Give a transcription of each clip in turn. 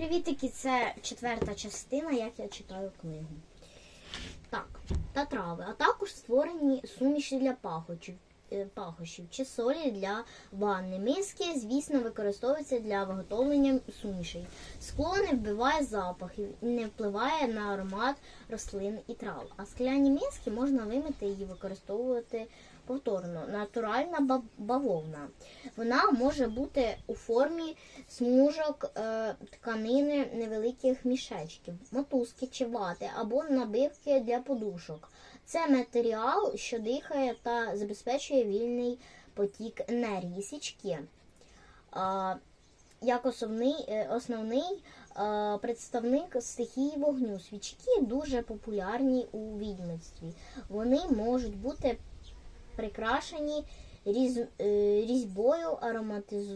привітики! Це четверта частина, як я читаю книгу. Так, та трави, а також створені суміші для пахощів, е, пахощів чи солі для ванни. Миски, звісно, використовуються для виготовлення сумішей. Скло не вбиває запахів і не впливає на аромат рослин і трав. А скляні миски можна вимити і використовувати повторно. Натуральна бавовна. Вона може бути у формі смужок е, тканини невеликих мішечків, мотузки чи вати або набивки для подушок. Це матеріал, що дихає та забезпечує вільний потік енергії січки. Як основний, е, основний е, представник стихії вогню. Свічки дуже популярні у відьмицтві. Вони можуть бути прикрашені різ, е, різьбою ароматиз...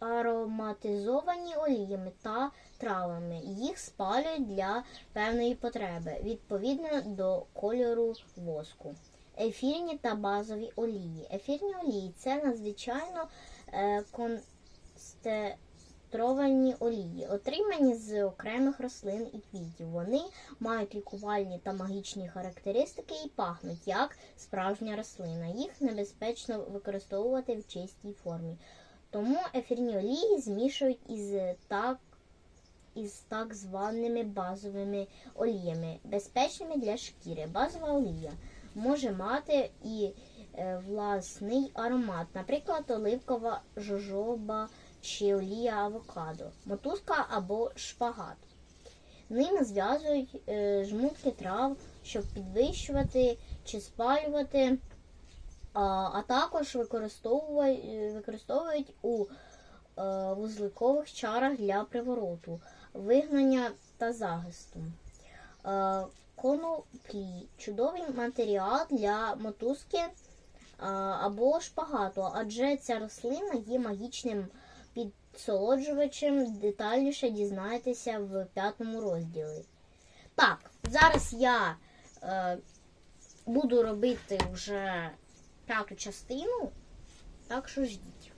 ароматизовані оліями та травами. Їх спалюють для певної потреби, відповідно до кольору воску. Ефірні та базові олії. Ефірні олії це надзвичайно е, концентровані олії, отримані з окремих рослин і квітів. Вони мають лікувальні та магічні характеристики і пахнуть як справжня рослина. Їх небезпечно використовувати в чистій формі. Тому ефірні олії змішують із так, із так званими базовими оліями, безпечними для шкіри. Базова олія може мати і е, власний аромат, наприклад, оливкова жожоба чи олія авокадо, мотузка або шпагат. Ними зв'язують е, жмутки трав, щоб підвищувати чи спалювати, а, також використовують, е, використовують у е, вузликових чарах для привороту, вигнання та захисту. Коноплі чудовий матеріал для мотузки або шпагату, адже ця рослина є магічним підсолоджувачем. Детальніше дізнаєтеся в п'ятому розділі. Так, зараз я е, буду робити вже п'яту частину, так що ждіть.